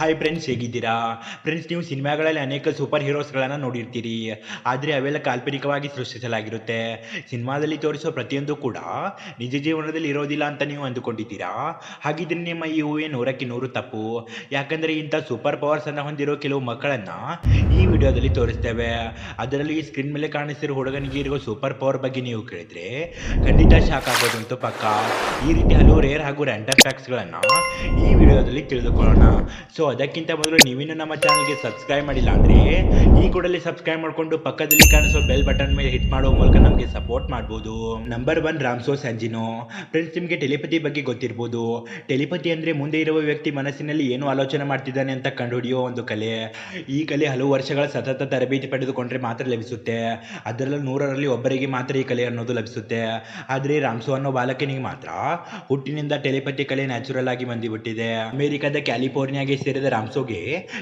Hi friends ಹೇಗಿದ್ದೀರಾ? Friends ನೀವು ಸಿನಿಮಾಗಳಲ್ಲಿ ಅನೇಕ ಸೂಪರ್ ಹೀರೋಸ್ಗಳನ್ನು ನೋಡಿರ್ತೀರಿ. ಆದರೆ ಅವೆಲ್ಲ ಕಾಲ್ಪನಿಕವಾಗಿ ಸೃಷ್ಟಿಸಲಾಗಿರುತ್ತೆ. ಸಿನಿಮಾದಲ್ಲಿ ತೋರಿಸೋ ಪ್ರತಿಯೊಂದು ಕೂಡ ನಿಜ ಜೀವನದಲ್ಲಿ ಇರೋದಿಲ್ಲ ಅಂತ ನೀವು ಅಂದುಕೊಂಡಿದ್ದೀರಾ? ಹಾಗಿದ್ರೆ ನಿಮ್ಮ ಈ ಊಹೆ ನೂರಕ್ಕೆ ನೂರು ತಪ್ಪು. ಯಾಕಂದರೆ ಇಂಥ ಸೂಪರ್ ಪವರ್ಸನ್ನು ಹೊಂದಿರೋ ಕೆಲವು ಮಕ್ಕಳನ್ನು ಈ ವಿಡಿಯೋದಲ್ಲಿ ತೋರಿಸ್ತೇವೆ. ಅದರಲ್ಲಿ ಈ ಸ್ಕ್ರೀನ್ ಮೇಲೆ ಕಾಣಿಸ್ತಿರೋ ಹುಡುಗನಿಗೆ ಇರುವ ಸೂಪರ್ ಪವರ್ ಬಗ್ಗೆ ನೀವು ಕೇಳಿದರೆ ಖಂಡಿತ ಶಾಕ್ ಆಗೋದಂತೂ ಪಕ್ಕ. ಈ ರೀತಿ ಹಲವು ರೇರ್ ಹಾಗೂ ರ್ಯಾಂಡಮ್ ಫ್ಯಾಕ್ಟ್ಸ್ಗಳನ್ನು ಈ ವಿಡಿಯೋದಲ್ಲಿ ತಿಳಿದುಕೊಳ್ಳೋಣ. ಸೊ ಅದಕ್ಕಿಂತ ಮೊದಲು ನೀವಿನ್ನೂ ನಮ್ಮ ಚಾನಲ್ಗೆ ಸಬ್ಸ್ಕ್ರೈಬ್ ಮಾಡಿಲ್ಲ ಅಂದರೆ, ಈ ಕೂಡಲೇ ಸಬ್ಸ್ಕ್ರೈಬ್ ಮಾಡಿಕೊಂಡು ಪಕ್ಕದಲ್ಲಿ ಕಾಣಿಸೋ ಬೆಲ್ ಬಟನ್ ಮೇಲೆ ಹಿಟ್ ಮಾಡೋ ಮೂಲಕ ನಮಗೆ ಸಪೋರ್ಟ್ ಮಾಡ್ಬೋದು. ನಂಬರ್ ಒನ್ ರಾಮ್ಸೋ ಸ್ಯಾಂಜಿನೋ ಫ್ರೆಂಡ್ಸ್ ನಿಮಗೆ ಟೆಲಿಪತಿ ಬಗ್ಗೆ ಗೊತ್ತಿರ್ಬೋದು. ಟೆಲಿಪತಿ ಅಂದರೆ ಮುಂದೆ ಇರುವ ವ್ಯಕ್ತಿ ಮನಸ್ಸಿನಲ್ಲಿ ಏನು ಆಲೋಚನೆ ಮಾಡ್ತಿದ್ದಾನೆ ಅಂತ ಕಂಡುಹಿಡಿಯೋ ಒಂದು ಕಲೆ. ಈ ಕಲೆ ಹಲವು ವರ್ಷಗಳ ಸತತ ತರಬೇತಿ ಪಡೆದುಕೊಂಡ್ರೆ ಮಾತ್ರ ಲಭಿಸುತ್ತೆ. ಅದರಲ್ಲೂ ನೂರರಲ್ಲಿ ಒಬ್ಬರಿಗೆ ಮಾತ್ರ ಈ ಕಲೆ ಅನ್ನೋದು ಲಭಿಸುತ್ತೆ. ಆದರೆ ರಾಮ್ಸೋ ಅನ್ನೋ ಬಾಲಕನಿಗೆ ಮಾತ್ರ ಹುಟ್ಟಿನಿಂದ ಟೆಲಿಪತಿ ಕಲೆ ನ್ಯಾಚುರಲ್ ಆಗಿ ಬಂದಿಬಿಟ್ಟಿದೆ. ಅಮೆರಿಕದ ಕ್ಯಾಲಿಫೋರ್ನಿಯಾಗೆ ಸೇರಿದ ರಾಮ್ಸೋಗೆ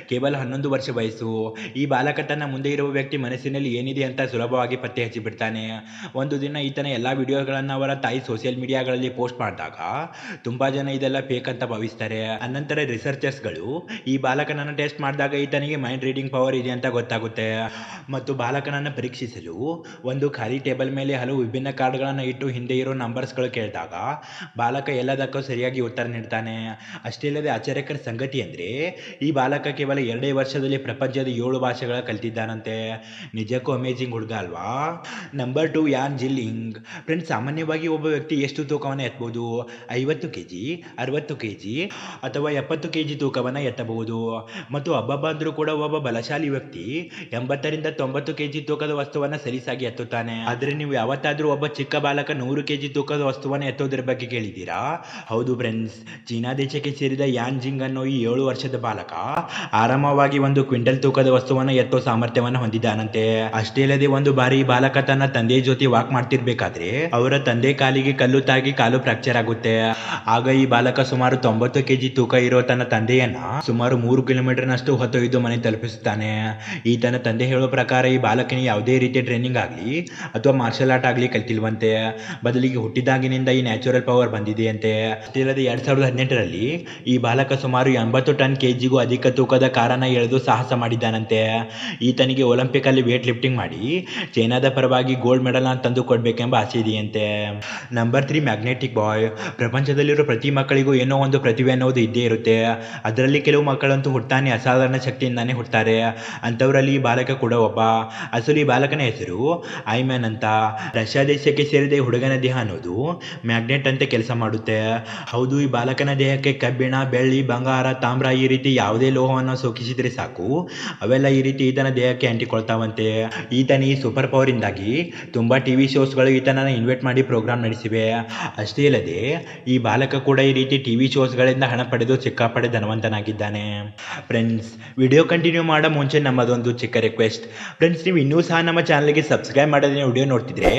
ಕೇವಲ ಹನ್ನೊಂದು ವರ್ಷ ವಯಸ್ಸು. ಈ ಬಾಲಕ ತನ್ನ ಮುಂದೆ ಇರುವ ವ್ಯಕ್ತಿ ಮನಸ್ಸಿನಲ್ಲಿ ಏನಿದೆ ಅಂತ ಸುಲಭವಾಗಿ ಪತ್ತೆ ಹಚ್ಚಿಬಿಡ್ತಾನೆ. ಒಂದು ದಿನ ಈತನ ಎಲ್ಲ ವಿಡಿಯೋಗಳನ್ನು ಅವರ ತಾಯಿ ಸೋಷಿಯಲ್ ಮೀಡಿಯಾಗಳಲ್ಲಿ ಪೋಸ್ಟ್ ಮಾಡಿದಾಗ, ತುಂಬ ಜನ ಇದೆಲ್ಲ ಫೇಕ್ ಅಂತ ಭಾವಿಸ್ತಾರೆ. ಅನಂತರ ರಿಸರ್ಚರ್ಸ್ಗಳು ಈ ಬಾಲಕನನ್ನು ಟೆಸ್ಟ್ ಮಾಡಿದಾಗ ಈತನಿಗೆ ಮೈಂಡ್ ರೀಡಿಂಗ್ ಪವರ್ ಇದೆ ಅಂತ ಗೊತ್ತಾಗುತ್ತೆ. ಮತ್ತು ಬಾಲಕನನ್ನು ಪರೀಕ್ಷಿಸಲು ಒಂದು ಖಾಲಿ ಟೇಬಲ್ ಮೇಲೆ ಹಲವು ವಿಭಿನ್ನ ಕಾರ್ಡ್ಗಳನ್ನು ಇಟ್ಟು ಹಿಂದೆ ಇರೋ ನಂಬರ್ಸ್ಗಳು ಕೇಳಿದಾಗ, ಬಾಲಕ ಎಲ್ಲದಕ್ಕೂ ಸರಿಯಾಗಿ ಉತ್ತರ ನೀಡ್ತಾನೆ. ಅಷ್ಟೇ ಇಲ್ಲದೆ ಆಶ್ಚರ್ಯಕರ ಸಂಗತಿ ಅಂದರೆ ಈ ಬಾಲಕ ಕೇವಲ ಎರಡೇ ವರ್ಷದಲ್ಲಿ ಪ್ರಪಂಚದ ಏಳು ಭಾಷೆಗಳ ಕಲ್ತಿದ್ದಾನಂತೆ. ನಿಜಕ್ಕೂ ಅಮೇಜಿಂಗ್ ಹುಡುಗ ಅಲ್ವಾ? ನಂಬರ್ ಟು ಯಾನ್ ಜಿಲ್ಲಿಂಗ್ ಫ್ರೆಂಡ್ಸ್ ಸಾಮಾನ್ಯವಾಗಿ ಒಬ್ಬ ವ್ಯಕ್ತಿ ಎಷ್ಟು ತೂಕವನ್ನು ಎತ್ತಬಹುದು ಐವತ್ತು ಕೆ ಜಿ ಅರವತ್ತು ಕೆ ಜಿ ಅಥವಾ ಎಪ್ಪತ್ತು ಕೆ ಜಿ ತೂಕವನ್ನು ಎತ್ತಬಹುದು? ಮತ್ತು ಹಬ್ಬಬ್ಬ ಅಂದರೂ ಕೂಡ ಒಬ್ಬ ಬಲಶಾಲಿ ವ್ಯಕ್ತಿ ಎಂಬತ್ತರಿಂದ ತೊಂಬತ್ತು ಕೆ ಜಿ ತೂಕದ ವಸ್ತುವನ್ನು ಸಲೀಸಾಗಿ ಎತ್ತುತ್ತಾನೆ. ಆದರೆ ನೀವು ಯಾವತ್ತಾದರೂ ಒಬ್ಬ ಚಿಕ್ಕ ಬಾಲಕ ನೂರು ಕೆ ಜಿ ತೂಕದ ವಸ್ತುವನ್ನು ಎತ್ತೋದ್ರ ಬಗ್ಗೆ ಕೇಳಿದ್ದೀರಾ? ಹೌದು ಫ್ರೆಂಡ್ಸ್ ಚೀನಾ ದೇಶಕ್ಕೆ ಸೇರಿದ ಯಾನ್ ಜಿಂಗ್ ಅನ್ನೋ ಈ ಏಳು ವರ್ಷದ ಬಾಲಕ ಆರಾಮವಾಗಿ ಒಂದು ಕ್ವಿಂಟಲ್ ತೂಕದ ವಸ್ತುವನ್ನು ಎತ್ತೋ ಸಾಮರ್ಥ್ಯವನ್ನು ಹೊಂದಿದ್ದಾನಂತೆ. ಅಷ್ಟೇ ಅಲ್ಲದೆ ಒಂದು ಬಾರಿ ಬಾಲಕ ತನ್ನ ತಂದೆಯ ಜೊತೆ ವಾಕ್ ಮಾಡ್ತಿರ್ಬೇಕಾದ್ರೆ ಅವರ ತಂದೆ ಕಾಲಿಗೆ ಕಲ್ಲು ತಾಗಿ ಕಾಲು ಫ್ರಾಕ್ಚರ್ ಆಗುತ್ತೆ. ಆಗ ಈ ಬಾಲಕ ಸುಮಾರು ತೊಂಬತ್ತು ಕೆಜಿ ತೂಕ ಇರೋ ತನ್ನ ತಂದೆಯನ್ನ ಸುಮಾರು ಮೂರು ಕಿಲೋಮೀಟರ್ ನಷ್ಟು ಹೊತ್ತೊಯ್ದು ಮನೆ ತಲುಪಿಸುತ್ತಾನೆ. ಈ ತನ್ನ ತಂದೆ ಹೇಳೋ ಪ್ರಕಾರ ಈ ಬಾಲಕನಿಗೆ ಯಾವುದೇ ರೀತಿಯ ಟ್ರೈನಿಂಗ್ ಆಗಲಿ ಅಥವಾ ಮಾರ್ಷಲ್ ಆರ್ಟ್ ಆಗಲಿ ಕಲ್ತಿಲ್ವಂತೆ. ಬದಲಿಗೆ ಹುಟ್ಟಿದಾಗಿನಿಂದ ಈ ನ್ಯಾಚುರಲ್ ಪವರ್ ಬಂದಿದೆಯಂತೆ. ಎರಡ್ ಸಾವಿರದ ಹದಿನೆಂಟರಲ್ಲಿ ಈ ಬಾಲಕ ಸುಮಾರು ಎಂಬತ್ತು ಟನ್ ಕೆಜಿಗೂ ಅಧಿಕ ತೂಕದ ಕಾರನ್ನ ಎಳೆದು ಸಾಹಸ ಮಾಡಿದ್ದಾನಂತೆ. ಈತನಿಗೆ ಒಲಿಂಪಿಕ್ ಅಲ್ಲಿ ವೇಟ್ ಲಿಫ್ಟಿಂಗ್ ಮಾಡಿ, ಚೈನಾದ ಪರವಾಗಿ ಗೋಲ್ಡ್ ಮೆಡಲ್ ತಂದು ಕೊಡ್ಬೇಕೆಂಬ ಆಸೆ ಇದೆಯಂತೆ. ನಂಬರ್ ತ್ರೀ ಮ್ಯಾಗ್ನೆಟಿಕ್ ಬಾಯ್ ಪ್ರಪಂಚದಲ್ಲಿರೋ ಪ್ರತಿ ಮಕ್ಕಳಿಗೂ ಏನೋ ಒಂದು ಪ್ರತಿಭೆ ಅನ್ನೋದು ಇದ್ದೇ ಇರುತ್ತೆ. ಅದರಲ್ಲಿ ಕೆಲವು ಮಕ್ಕಳಂತೂ ಹುಟ್ಟಾನೆ ಅಸಾಧಾರಣ ಶಕ್ತಿಯಿಂದಾನೆ ಹುಡ್ತಾರೆ ಅಂಥವರಲ್ಲಿ ಈ ಬಾಲಕ ಕೂಡ ಒಬ್ಬ. ಅಸಲು ಈ ಬಾಲಕನ ಹೆಸರು ಐಮ್ಯಾನ್ ಅಂತ. ರಷ್ಯಾ ದೇಶಕ್ಕೆ ಸೇರಿದ ಹುಡುಗನ ದೇಹ ಅನ್ನೋದು ಮ್ಯಾಗ್ನೆಟ್ ಅಂತ ಕೆಲಸ ಮಾಡುತ್ತೆ. ಹೌದು, ಈ ಬಾಲಕನ ದೇಹಕ್ಕೆ ಕಬ್ಬಿಣ, ಬೆಳ್ಳಿ, ಬಂಗಾರ, ತಾಮ್ರ ಈ ರೀತಿ ಯಾವುದೇ ಲೋಹವನ್ನು ಸೋಕಿಸಿದ್ರೆ ಸಾಕು. ಅವೆಲ್ಲ ಈ ರೀತಿ ಈತನ ದೇಹಕ್ಕೆ ಅಂಟಿಕೊಳ್ತಾವಂತೆ. ಈತನ ಈ ಸೂಪರ್ ಪವರ್ ಇಂದಾಗಿ ತುಂಬಾ ಟಿವಿ ಶೋಸ್ಗಳು ಈತನ ಇನ್ವೈಟ್ ಮಾಡಿ ಪ್ರೋಗ್ರಾಮ್ ನಡೆಸಿವೆ. ಅಷ್ಟೇ ಅಲ್ಲದೆ, ಈ ಬಾಲಕ ಕೂಡ ಈ ರೀತಿ ಟಿವಿ ಶೋಸ್ಗಳಿಂದ ಹಣ ಪಡೆದು ಸಿಕ್ಕಾಪಡೆ ಧನವಂತನಾಗಿದ್ದಾನೆ. ಫ್ರೆಂಡ್ಸ್ ವಿಡಿಯೋ ಕಂಟಿನ್ಯೂ ಮಾಡೋ ಮುಂಚೆ ನಮ್ಮದೊಂದು ಚಿಕ್ಕ ರಿಕ್ವೆಸ್ಟ್ ಫ್ರೆಂಡ್ಸ್ ನೀವು ಇನ್ನೂ ಸಹ ನಮ್ಮ ಚಾನಲ್ಗೆ ಸಬ್ಸ್ಕ್ರೈಬ್ ಮಾಡಿದ್ರೆ ವಿಡಿಯೋ ನೋಡ್ತಿದ್ರೆ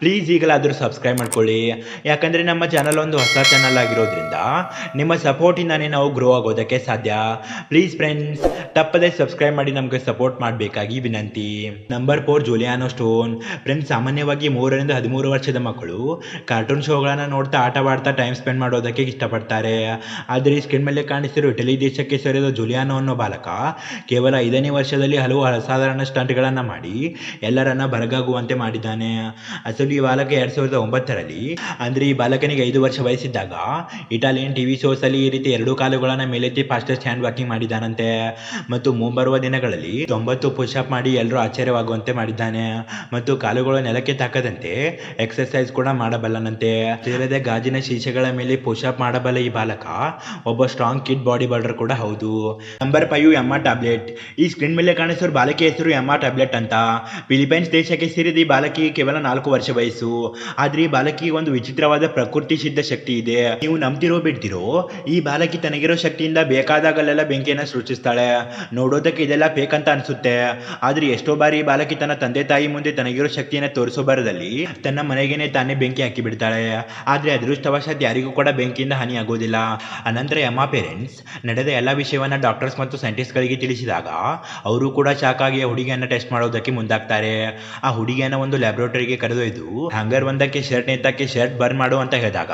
ಪ್ಲೀಸ್ ಈಗಲಾದರೂ ಸಬ್ಸ್ಕ್ರೈಬ್ ಮಾಡ್ಕೊಳ್ಳಿ. ಯಾಕಂದರೆ ನಮ್ಮ ಚಾನಲ್ ಒಂದು ಹೊಸ ಚಾನಲ್ ಆಗಿರೋದ್ರಿಂದ, ನಿಮ್ಮ ಸಪೋರ್ಟಿಂದಾನೇ ನಾವು ಗ್ರೋ ಆಗೋದಕ್ಕೆ ಸಾಧ್ಯ ಪ್ಲೀಸ್ ಫ್ರೆಂಡ್ಸ್ ತಪ್ಪದೆ ಸಬ್ಸ್ಕ್ರೈಬ್ ಮಾಡಿ ನಮಗೆ ಸಪೋರ್ಟ್ ಮಾಡಬೇಕಾಗಿ ವಿನಂತಿ. Number four Juliano stone friends ಸಾಮಾನ್ಯವಾಗಿ ಮೂರರಿಂದ ಹದಿಮೂರು ವರ್ಷದ ಮಕ್ಕಳು ಕಾರ್ಟೂನ್ ಶೋಗಳನ್ನು ನೋಡ್ತಾ, ಆಟವಾಡ್ತಾ ಟೈಮ್ ಸ್ಪೆಂಡ್ ಮಾಡೋದಕ್ಕೆ ಇಷ್ಟಪಡ್ತಾರೆ. ಆದರೆ ಈ ಸ್ಕ್ರೀನ್ ಮೇಲೆ ಕಾಣಿಸ್ತಿರೋ ಇಟಲಿ ದೇಶಕ್ಕೆ ಸೇರಿದ ಜೂಲಿಯಾನೋ ಅನ್ನೋ ಬಾಲಕ ಕೇವಲ ಐದನೇ ವರ್ಷದಲ್ಲಿ ಹಲವು ಅಸಾಧಾರಣ ಸ್ಟಂಟ್ಗಳನ್ನು ಮಾಡಿ ಎಲ್ಲರನ್ನ ಬರಗಾಗುವಂತೆ ಮಾಡಿದ್ದಾನೆ. ಅಸಲು ಈ ಬಾಲಕ ಎರಡ್ ಸಾವಿರದ ಒಂಬತ್ತರಲ್ಲಿ, ಅಂದ್ರೆ ಈ ಬಾಲಕನಿಗೆ ಐದು ವರ್ಷ ವಯಸ್ಸಿದ್ದಾಗ, ಇಟಾಲಿಯನ್ ಟಿವಿ ಶೋಸ್ ಅಲ್ಲಿ ಈ ರೀತಿ ಎರಡು ಕಾಲುಗಳನ್ನ ಮೇಲೆತ್ತಿ ಫಾಸ್ಟೆಸ್ಟ್ ಹ್ಯಾಂಡ್ ವಾಕಿಂಗ್ ಮಾಡಿದ್ದಾನಂತೆ. ಮತ್ತು ಮುಂಬರುವ ದಿನಗಳಲ್ಲಿ ತೊಂಬತ್ತು ಪುಷಪ್ ಮಾಡಿ ಎಲ್ಲರೂ ಆಶ್ಚರ್ಯವಾಗುವಂತೆ ಮಾಡಿದ್ದಾನೆ. ಮತ್ತು ಕಾಲುಗಳು ನೆಲಕ್ಕೆ ತಾಕದಂತೆ ಎಕ್ಸರ್ಸೈಸ್ ಕೂಡ ಮಾಡಬಲ್ಲನಂತೆ. ಸೇರದೆ ಗಾಜಿನ ಶೀಶೆಗಳ ಮೇಲೆ ಪುಷಪ್ ಮಾಡಬಲ್ಲ ಈ ಬಾಲಕ ಒಬ್ಬ ಸ್ಟ್ರಾಂಗ್ ಕಿಡ್ ಬಾಡಿ ಬಿಲ್ಡರ್ ಕೂಡ ಹೌದು. ನಂಬರ್ ಫೈವ್ ಎಮ್ಮ ಟ್ಯಾಬ್ಲೆಟ್ ಈ ಸ್ಕ್ರೀನ್ ಮೇಲೆ ಕಾಣಿಸೋ ಬಾಲಕಿ ಹೆಸರು ಎಮ್ಮ ಟ್ಯಾಬ್ಲೆಟ್ ಅಂತ. ಫಿಲಿಪೈನ್ಸ್ ದೇಶಕ್ಕೆ ಸೇರಿದ ಈ ಬಾಲಕಿ ಕೇವಲ ನಾಲ್ಕು ವರ್ಷ ವಯಸ್ಸು. ಆದ್ರೆ ಈ ಬಾಲಕಿ ಒಂದು ವಿಚಿತ್ರವಾದ ಪ್ರಕೃತಿ ಸಿದ್ಧ ಶಕ್ತಿ ಇದೆ. ನೀವು ನಂಬ್ತಿರೋ ಬಿಡ್ತಿರೋ ಈ ಬಾಲಕಿ ತನಗಿರೋ ಶಕ್ತಿಯಿಂದ ಬೇಕಾದಾಗಲೆಲ್ಲ ಬೆಂಕಿಯನ್ನ ಸೃಷ್ಟಿಸ್ತಾಳೆ. ನೋಡೋದಕ್ಕೆ ಇದೆಲ್ಲ ಫೇಕ್ ಅಂತ ಅನ್ಸುತ್ತೆ. ಆದ್ರೆ ಎಷ್ಟೋ ಬಾರಿ ಬಾಲಕಿ ತನ್ನ ತಂದೆ ತಾಯಿ ಮುಂದೆ ತನಗಿರೋ ಶಕ್ತಿಯನ್ನ ತೋರಿಸೋ ಬರದಲ್ಲಿ ತನ್ನ ಮನೆಗೇನೆ ತಾನೇ ಬೆಂಕಿ ಹಾಕಿ ಬಿಡ್ತಾಳೆ ಆದ್ರೆ ಅದೃಷ್ಟವಶಾತ್ ಯಾರಿಗೂ ಕೂಡ ಬೆಂಕಿಯಿಂದ ಹಾನಿ ಆಗೋದಿಲ್ಲ. ಅನಂತರ ಯಮ್ಮ ಪೇರೆಂಟ್ಸ್ ನಡೆದ ಎಲ್ಲ ವಿಷಯವನ್ನ ಡಾಕ್ಟರ್ಸ್ ಮತ್ತು ಸೈಂಟಿಸ್ಟ್ಗಳಿಗೆ ತಿಳಿಸಿದಾಗ ಅವರು ಕೂಡ ಶಾಕ್ ಆಗಿ ಆ ಹುಡುಗಿಯನ್ನ ಟೆಸ್ಟ್ ಮಾಡೋದಕ್ಕೆ ಮುಂದಾಗ್ತಾರೆ. ಆ ಹುಡುಗಿಯನ್ನ ಒಂದು ಲ್ಯಾಬ್ರೋಟರಿಗೆ ಕರೆದೊಯ್ದು ಹ್ಯಾಂಗರ್ ಒಂದಕ್ಕೆ ಶರ್ಟ್ ನೇತಕ್ಕೆ ಶರ್ಟ್ ಬರ್ನ್ ಮಾಡು ಅಂತ ಹೇಳಿದಾಗ,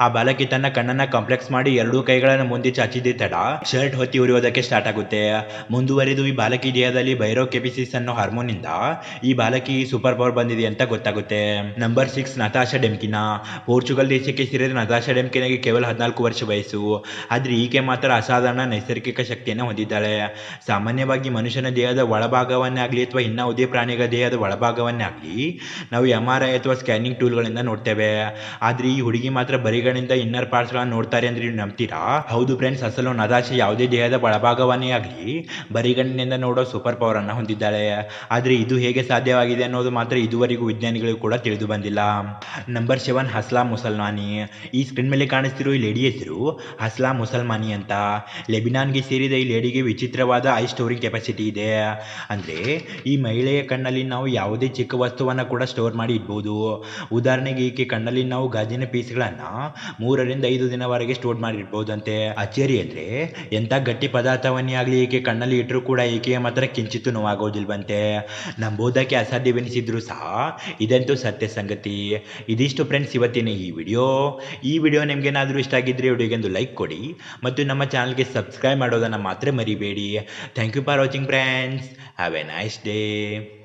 ಆ ಬಾಲಕಿ ತನ್ನ ಕಣ್ಣನ್ನ ಕಾಂಪ್ಲೆಕ್ಸ್ ಮಾಡಿ ಎರಡೂ ಕೈಗಳನ್ನು ಮುಂದೆ ಚಾಚಿದ್ದ ತಡ ಶರ್ಟ್ ಹೊತ್ತಿ ಉರಿಯೋದಕ್ಕೆ ಸ್ಟಾರ್ಟ್ ಆಗುತ್ತೆ. ಮುಂದುವರಿದು ಈ ಬಾಲಕಿ ದೇಹದಲ್ಲಿ ಬೈರೋ ಕೆಪಿಸಿಸ್ ಅನ್ನೋ ಹಾರ್ಮೋನಿಂದ ಈ ಬಾಲಕಿ ಸೂಪರ್ ಪವರ್ ಬಂದಿದೆ ಅಂತ ಗೊತ್ತಾಗುತ್ತೆ. Number six Natasha Demkina. Portugal ದೇಶಕ್ಕೆ ಸೇರಿದ ನತಾಶಾ ಡೆಮ್ಕಿನಾಗೆ ಕೇವಲ ಹದಿನಾಲ್ಕು ವರ್ಷ ವಯಸ್ಸು. ಆದರೆ ಈಕೆ ಮಾತ್ರ ಅಸಾಧಾರಣ ನೈಸರ್ಗಿಕ ಶಕ್ತಿಯನ್ನು ಹೊಂದಿದ್ದಾಳೆ. ಸಾಮಾನ್ಯವಾಗಿ ಮನುಷ್ಯನ ದೇಹದ ಒಳಭಾಗವನ್ನೇ ಆಗಲಿ ಅಥವಾ ಇನ್ನಾವುದೇ ಪ್ರಾಣಿಗಳ ದೇಹದ ಒಳಭಾಗವನ್ನೇ ಆಗಲಿ ನಾವು ಎಂ ಆರ್ ಐ ಅಥವಾ ಸ್ಕ್ಯಾನಿಂಗ್ ಟೂಲ್ಗಳಿಂದ ನೋಡ್ತೇವೆ. ಆದರೆ ಈ ಹುಡುಗಿ ಮಾತ್ರ ಬರಿಗಳಿಂದ ಇನ್ನರ್ ಪಾರ್ಟ್ಸ್ಗಳನ್ನ ನೋಡ್ತಾರೆ ಅಂದ್ರೆ ನೀವು ನಂಬ್ತೀರಾ? ಹೌದು ಫ್ರೆಂಡ್ಸ್ ಅಸಲು ನತಾಶಾ ಯಾವುದೇ ದೇಹದ ಒಳಭಾಗವನ್ನೇ ಆಗಲಿ, ಬರಿಗಣ್ಣಿನಿಂದ ನೋಡೋ ಸೂಪರ್ ಪವರ್ ಅನ್ನು ಹೊಂದಿದ್ದಾಳೆ. ಆದರೆ ಇದು ಹೇಗೆ ಸಾಧ್ಯವಾಗಿದೆ ಅನ್ನೋದು ಮಾತ್ರ ಇದುವರೆಗೂ ವಿಜ್ಞಾನಿಗಳು ಕೂಡ ತಿಳಿದು ಬಂದಿಲ್ಲ. ನಂಬರ್ ಸೆವೆನ್ ಹಸ್ಲಾ ಮುಸಲ್ಮಾನಿ. ಈ ಸ್ಕ್ರೀನ್ ಮೇಲೆ ಕಾಣಿಸ್ತಿರೋ ಈ ಲೇಡಿ ಹೆಸರು ಹಸ್ಲಾ ಮುಸಲ್ಮಾನಿ ಅಂತ. ಲೆಬಿನಾನ್ಗೆ ಸೇರಿದ ಈ ಲೇಡಿಗೆ ವಿಚಿತ್ರವಾದ ಐ ಸ್ಟೋರಿಂಗ್ ಕೆಪಾಸಿಟಿ ಇದೆ. ಅಂದರೆ ಈ ಮಹಿಳೆಯ ಕಣ್ಣಲ್ಲಿ ನಾವು ಯಾವುದೇ ಚಿಕ್ಕ ವಸ್ತುವನ್ನು ಕೂಡ ಸ್ಟೋರ್ ಮಾಡಿ ಇಡ್ಬೋದು. ಉದಾಹರಣೆಗೆ ಈಕೆ ಕಣ್ಣಲ್ಲಿ ನಾವು ಗಾಜಿನ ಪೀಸ್ಗಳನ್ನು ಮೂರರಿಂದ ಐದು ದಿನವರೆಗೆ ಸ್ಟೋರ್ ಮಾಡಿ ಇಡ್ಬೋದಂತೆ. ಅಚ್ಚರಿ ಅಂದರೆ ಎಂಥ ಗಟ್ಟಿ ಪದಾರ್ಥವನ್ನೇ ಆಗಲಿ ಈಕೆ ಕಣ್ಣಲ್ಲಿ ಇಟ್ಟರೂ ಕೂಡ ಈಕೆಯ ಮಾತ್ರ ಕಿಂಚಿತ್ತು ನೋವಾಗೋದಿಲ್ವಂತೆ? ನಂಬೋದಕ್ಕೆ ಅಸಾಧ್ಯವೆನಿಸಿದ್ರು ಸಹ ಇದಂತೂ ಸತ್ಯ ಸಂಗತಿ. ಇದಿಷ್ಟು ಫ್ರೆಂಡ್ಸ್ ಇವತ್ತಿನ ಈ ವಿಡಿಯೋ. ಈ ವಿಡಿಯೋ ನಿಮಗೇನಾದರೂ ಇಷ್ಟ ಆಗಿದ್ದರೆ ವಿಡಿಯೋಗೆ ಲೈಕ್ ಕೊಡಿ ಮತ್ತು ನಮ್ಮ ಚಾನಲ್ಗೆ ಸಬ್ಸ್ಕ್ರೈಬ್ ಮಾಡೋದನ್ನು ಮಾತ್ರ ಮರಿಬೇಡಿ. Thank you for watching friends have a nice day